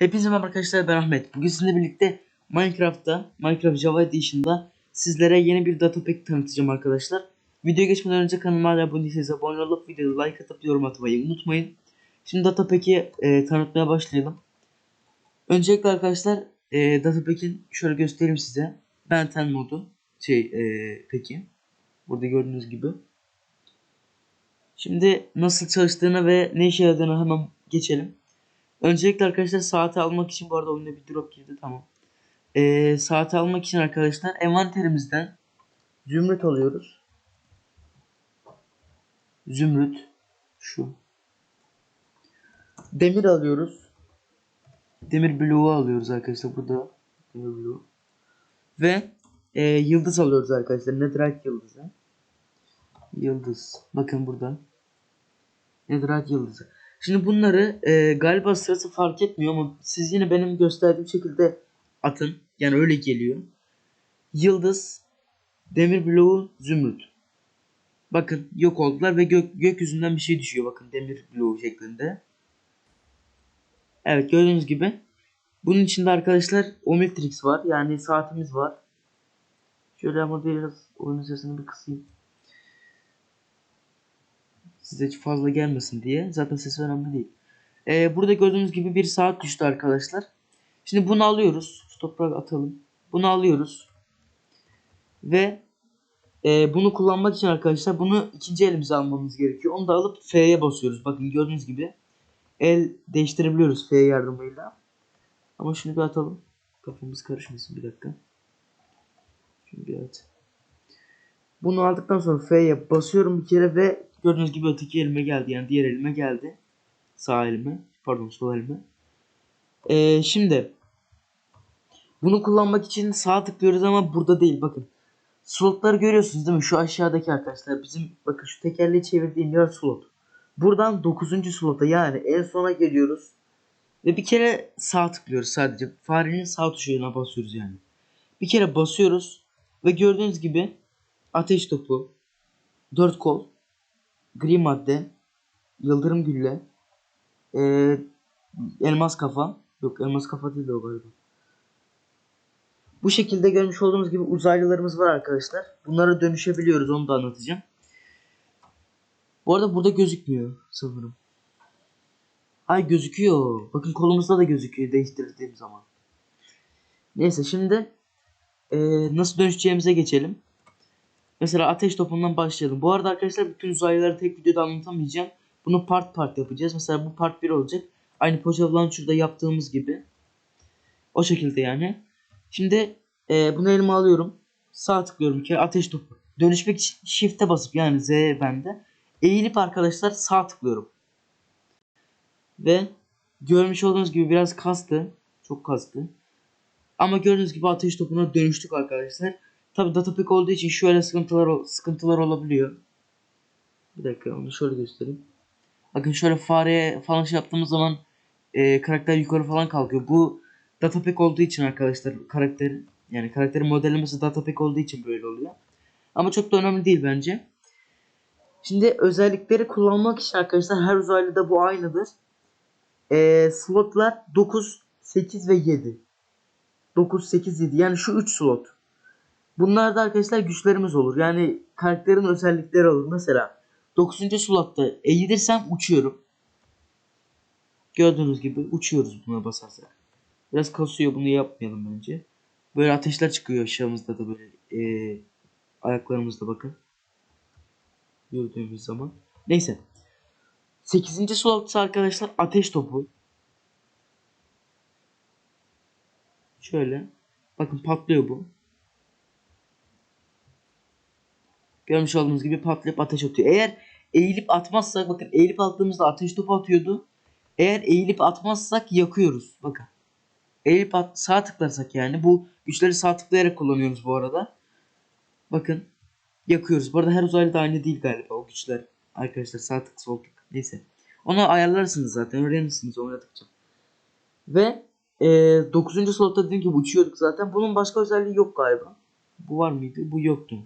Hepinize merhaba arkadaşlar ben Ahmet. Bugün sizinle birlikte Minecraft'ta, Minecraft Java Edition'da sizlere yeni bir data pack tanıtacağım arkadaşlar. Videoya geçmeden önce kanalıma abone değilseniz abone olup videoda like atıp yorum atmayı unutmayın. Şimdi data pack'i e, tanıtmaya başlayalım. Öncelikle arkadaşlar e, data pack'in şöyle göstereyim size. Benten modu şey e, peki. Burada gördüğünüz gibi. Şimdi nasıl çalıştığını ve ne işe yaradığını hemen geçelim. Öncelikle arkadaşlar saati almak için bu arada oyunda bir drop girdi tamam. Ee, saati almak için arkadaşlar envanterimizden zümrüt alıyoruz. Zümrüt şu. Demir alıyoruz. Demir bloğu alıyoruz arkadaşlar burada. Demir bloğu. Ve e, yıldız alıyoruz arkadaşlar. Netherite yıldızı. Yıldız. Bakın burada. Netherite yıldızı. Şimdi bunları e, galiba sırası fark etmiyor ama siz yine benim gösterdiğim şekilde atın. Yani öyle geliyor. Yıldız, demir bloğu, zümrüt. Bakın yok oldular ve gök, gökyüzünden bir şey düşüyor bakın demir bloğu şeklinde. Evet gördüğünüz gibi. Bunun içinde arkadaşlar Omnitrix var. Yani saatimiz var. Şöyle ama biraz oyunun sesini bir kısayım size fazla gelmesin diye. Zaten sesi önemli değil. Ee, burada gördüğünüz gibi bir saat düştü arkadaşlar. Şimdi bunu alıyoruz. Şu toprağı atalım. Bunu alıyoruz. Ve e, bunu kullanmak için arkadaşlar bunu ikinci elimize almamız gerekiyor. Onu da alıp F'ye basıyoruz. Bakın gördüğünüz gibi el değiştirebiliyoruz F yardımıyla. Ama şunu bir atalım. Kafamız karışmasın bir dakika. Şunu bir at. Bunu aldıktan sonra F'ye basıyorum bir kere ve gördüğünüz gibi öteki elime geldi. Yani diğer elime geldi. Sağ elime. Pardon sol elime. Ee, şimdi bunu kullanmak için sağ tıklıyoruz ama burada değil. Bakın. Slotları görüyorsunuz değil mi? Şu aşağıdaki arkadaşlar. Bizim bakın şu tekerleği çevirdiğim yer slot. Buradan 9. slota yani en sona geliyoruz. Ve bir kere sağ tıklıyoruz sadece. Farenin sağ tuşuna basıyoruz yani. Bir kere basıyoruz. Ve gördüğünüz gibi ateş topu, dört kol, gri madde, yıldırım gülle, ee, elmas kafa, yok elmas kafa değil de o galiba. Bu şekilde görmüş olduğunuz gibi uzaylılarımız var arkadaşlar. Bunlara dönüşebiliyoruz onu da anlatacağım. Bu arada burada gözükmüyor sanırım. Ay gözüküyor. Bakın kolumuzda da gözüküyor değiştirdiğim zaman. Neyse şimdi ee, nasıl dönüşeceğimize geçelim. Mesela ateş topundan başlayalım. Bu arada arkadaşlar bütün uzaylıları tek videoda anlatamayacağım. Bunu part part yapacağız. Mesela bu part 1 olacak. Aynı Pocha Launcher'da yaptığımız gibi. O şekilde yani. Şimdi e, bunu elime alıyorum. Sağ tıklıyorum kere ateş topu. Dönüşmek için shift'e basıp yani Z bende. Eğilip arkadaşlar sağ tıklıyorum. Ve görmüş olduğunuz gibi biraz kastı. Çok kastı. Ama gördüğünüz gibi ateş topuna dönüştük arkadaşlar. Tabi datapack olduğu için şöyle sıkıntılar sıkıntılar olabiliyor. Bir dakika onu şöyle göstereyim. Bakın şöyle fareye falan şey yaptığımız zaman e, karakter yukarı falan kalkıyor. Bu datapack olduğu için arkadaşlar karakteri yani karakterin modellemesi datapack olduğu için böyle oluyor. Ama çok da önemli değil bence. Şimdi özellikleri kullanmak için arkadaşlar her uzaylıda bu aynıdır. E, slotlar 9, 8 ve 7. 9, 8, 7 yani şu 3 slot. Bunlarda arkadaşlar güçlerimiz olur. Yani karakterin özellikleri olur. Mesela 9. slotta eğilirsem uçuyorum. Gördüğünüz gibi uçuyoruz buna basarsak. Biraz kasıyor bunu yapmayalım bence. Böyle ateşler çıkıyor aşağımızda da böyle e, ayaklarımızda bakın. Yürüdüğümüz zaman. Neyse. 8. slotta arkadaşlar ateş topu. Şöyle. Bakın patlıyor bu. Görmüş olduğunuz gibi patlayıp ateş atıyor. Eğer eğilip atmazsak bakın eğilip attığımızda ateş topu atıyordu. Eğer eğilip atmazsak yakıyoruz. Bakın. Eğilip at, sağ tıklarsak yani bu güçleri sağ tıklayarak kullanıyoruz bu arada. Bakın. Yakıyoruz. Bu arada her uzaylı da aynı değil galiba o güçler. Arkadaşlar sağ tık sol tık. Neyse. Onu ayarlarsınız zaten. Öğrenirsiniz oynadıkça. Ve e, 9. slotta dediğim gibi uçuyorduk zaten. Bunun başka özelliği yok galiba. Bu var mıydı? Bu yoktu.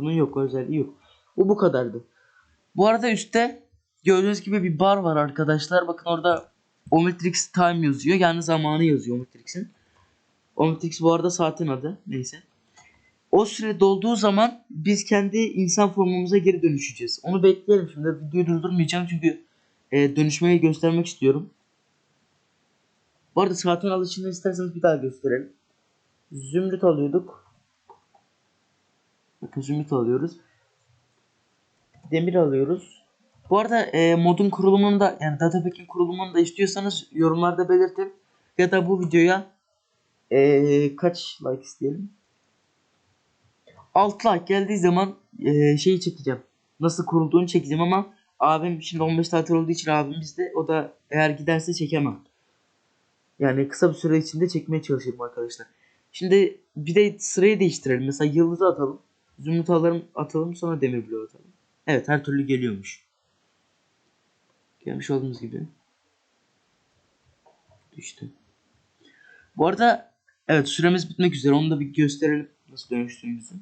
Bunun yok özelliği yok. Bu bu kadardı. Bu arada üstte gördüğünüz gibi bir bar var arkadaşlar. Bakın orada Omnitrix time yazıyor. Yani zamanı yazıyor Omnitrix'in. Omnitrix bu arada saatin adı. Neyse. O süre dolduğu zaman biz kendi insan formumuza geri dönüşeceğiz. Onu bekleyelim şimdi. Videoyu durdurmayacağım çünkü e, dönüşmeyi göstermek istiyorum. Bu arada saatin alışını isterseniz bir daha gösterelim. Zümrüt alıyorduk. Bakın zümrüt alıyoruz. Demir alıyoruz. Bu arada e, modun kurulumunu da yani datapack'in kurulumunu da istiyorsanız yorumlarda belirtin. Ya da bu videoya e, kaç like isteyelim? 6 like geldiği zaman e, şeyi çekeceğim. Nasıl kurulduğunu çekeceğim ama abim şimdi 15 tatil olduğu için abim bizde. O da eğer giderse çekemem. Yani kısa bir süre içinde çekmeye çalışırım arkadaşlar. Şimdi bir de sırayı değiştirelim. Mesela yıldızı atalım. Zümrüt alalım, atalım sonra demir bloğu atalım. Evet her türlü geliyormuş. Gelmiş olduğumuz gibi. Düştü. Bu arada evet süremiz bitmek üzere. Onu da bir gösterelim. Nasıl dönüştüğümüzü.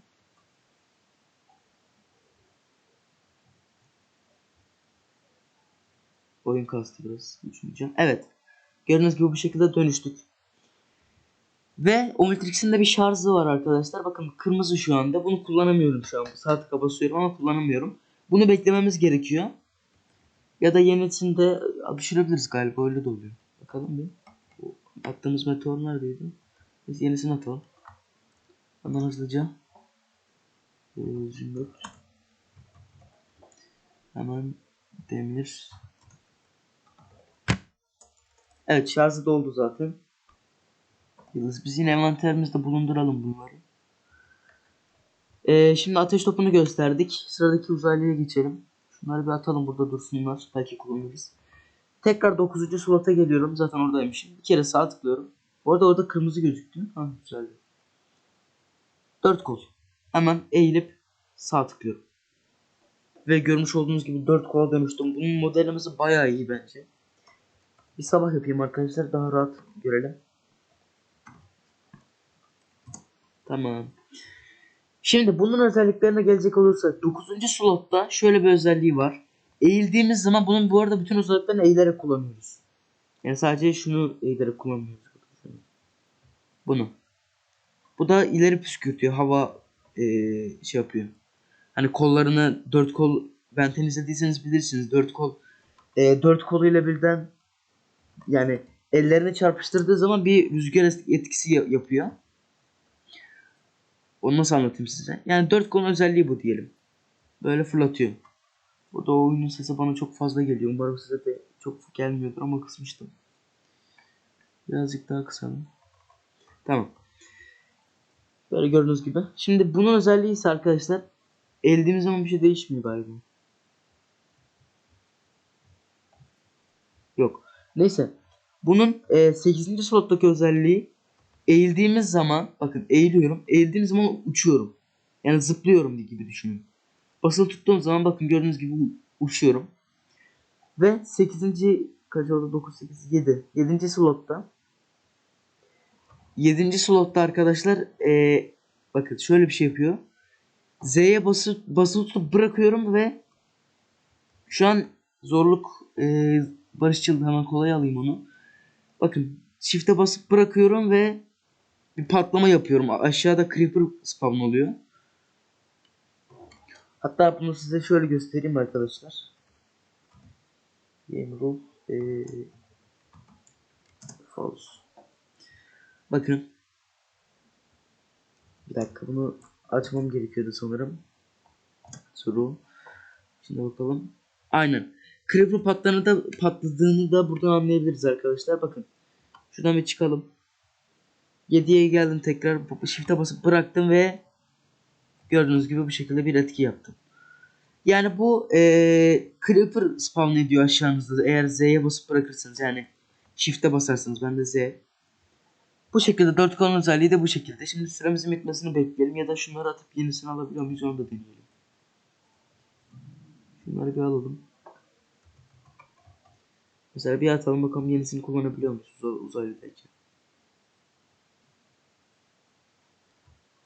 Oyun kastı biraz. Düşüneceğim. Evet. Gördüğünüz gibi bu şekilde dönüştük. Ve Omnitrix'in de bir şarjı var arkadaşlar. Bakın kırmızı şu anda. Bunu kullanamıyorum şu an. Tıka basıyorum ama kullanamıyorum. Bunu beklememiz gerekiyor. Ya da yenisini de düşürebiliriz galiba. Öyle de oluyor. Bakalım bir. Attığımız meteor neredeydi? Biz yenisini atalım. Hemen hızlıca. Zümrüt. Hemen demir. Evet şarjı doldu zaten. Yıldız biz yine envanterimizde bulunduralım bunları. Ee, şimdi ateş topunu gösterdik. Sıradaki uzaylıya geçelim. Şunları bir atalım burada dursunlar. Belki kullanırız. Tekrar 9. slota geliyorum. Zaten oradaymışım. Bir kere sağ tıklıyorum. Bu arada orada kırmızı gözüktü. Ha güzeldi. 4 kol. Hemen eğilip sağ tıklıyorum. Ve görmüş olduğunuz gibi 4 kola dönüştüm. Bunun modelimizi bayağı iyi bence. Bir sabah yapayım arkadaşlar daha rahat görelim. Tamam. Şimdi bunun özelliklerine gelecek olursak 9. slotta şöyle bir özelliği var. Eğildiğimiz zaman bunun bu arada bütün özelliklerini eğilerek kullanıyoruz. Yani sadece şunu eğilerek kullanmıyoruz. Bunu. Bu da ileri püskürtüyor. Hava ee, şey yapıyor. Hani kollarını dört kol ben temizlediyseniz bilirsiniz. Dört kol e, dört koluyla birden yani ellerini çarpıştırdığı zaman bir rüzgar etkisi yapıyor. Onu nasıl anlatayım size? Yani dört konu özelliği bu diyelim. Böyle fırlatıyor. Burada o oyunun sesi bana çok fazla geliyor. Umarım size de çok gelmiyordur ama kısmıştım. Birazcık daha kısalım. Tamam. Böyle gördüğünüz gibi. Şimdi bunun özelliği ise arkadaşlar eldiğimiz zaman bir şey değişmiyor galiba. Yok. Neyse. Bunun e, 8. slottaki özelliği eğildiğimiz zaman bakın eğiliyorum. Eğildiğim zaman uçuyorum. Yani zıplıyorum gibi düşünün. Basılı tuttuğum zaman bakın gördüğünüz gibi uçuyorum. Ve 8. kaç oldu? 9 8 7. 7. slotta 7. slotta arkadaşlar ee, bakın şöyle bir şey yapıyor. Z'ye basıp basılı tutup bırakıyorum ve şu an zorluk e, barışçıl hemen kolay alayım onu. Bakın shift'e basıp bırakıyorum ve bir patlama yapıyorum. Aşağıda creeper spawn oluyor. Hatta bunu size şöyle göstereyim arkadaşlar. Game rule ee, false. Bakın. Bir dakika bunu açmam gerekiyordu sanırım. Soru. Şimdi bakalım. Aynen. Creeper patladığını da, patladığını da buradan anlayabiliriz arkadaşlar. Bakın. Şuradan bir çıkalım. 7'ye geldim tekrar. Shift'e basıp bıraktım ve gördüğünüz gibi bu şekilde bir etki yaptım. Yani bu ee, Creeper spawn ediyor aşağınızda. Eğer Z'ye basıp bırakırsanız yani Shift'e basarsanız ben de Z. Bu şekilde 4 kolon özelliği de bu şekilde. Şimdi süremizin bitmesini bekleyelim ya da şunları atıp yenisini alabiliyor muyuz onu da deneyelim. Şunları bir alalım. Mesela bir atalım bakalım yenisini kullanabiliyor muyuz uzaydayken.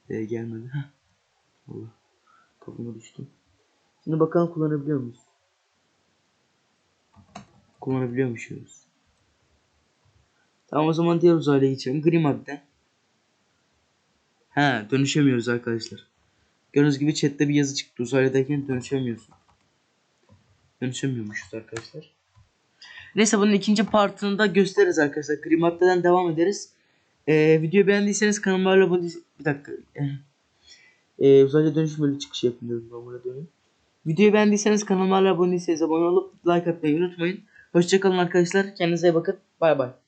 Ee, gelmedi. Heh. Allah. Kafama düştü. Şimdi bakalım kullanabiliyor muyuz? Kullanabiliyormuşuz. Tamam o zaman diğer uzaylıya geçelim. Gri madde. He dönüşemiyoruz arkadaşlar. Gördüğünüz gibi chatte bir yazı çıktı. Uzaylıydayken dönüşemiyorsun. Dönüşemiyormuşuz arkadaşlar. Neyse bunun ikinci partını da gösteririz arkadaşlar. Gri maddeden devam ederiz. Ee, videoyu beğendiyseniz kanalıma abone. Bir dakika. Ee, uzaylı dönüşüm böyle çıkış yapıyorum. Normale dönüyorum. Videoyu beğendiyseniz kanalıma abone abone olup like atmayı unutmayın. Hoşçakalın arkadaşlar. Kendinize iyi bakın. Bay bay.